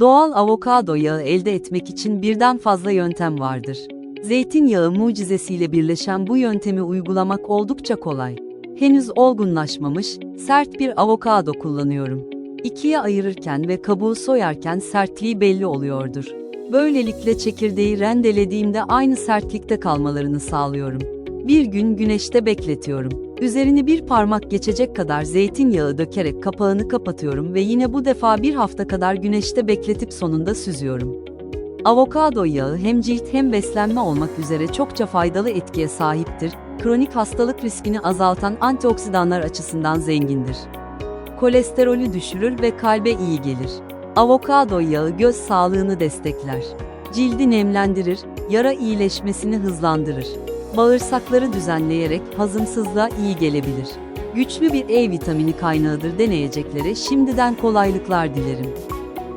Doğal avokado yağı elde etmek için birden fazla yöntem vardır. Zeytinyağı mucizesiyle birleşen bu yöntemi uygulamak oldukça kolay. Henüz olgunlaşmamış, sert bir avokado kullanıyorum. İkiye ayırırken ve kabuğu soyarken sertliği belli oluyordur. Böylelikle çekirdeği rendelediğimde aynı sertlikte kalmalarını sağlıyorum. Bir gün güneşte bekletiyorum. Üzerini bir parmak geçecek kadar zeytinyağı dökerek kapağını kapatıyorum ve yine bu defa bir hafta kadar güneşte bekletip sonunda süzüyorum. Avokado yağı hem cilt hem beslenme olmak üzere çokça faydalı etkiye sahiptir. Kronik hastalık riskini azaltan antioksidanlar açısından zengindir. Kolesterolü düşürür ve kalbe iyi gelir. Avokado yağı göz sağlığını destekler. Cildi nemlendirir, yara iyileşmesini hızlandırır. Bağırsakları düzenleyerek hazımsızlığa iyi gelebilir. Güçlü bir E vitamini kaynağıdır deneyeceklere şimdiden kolaylıklar dilerim.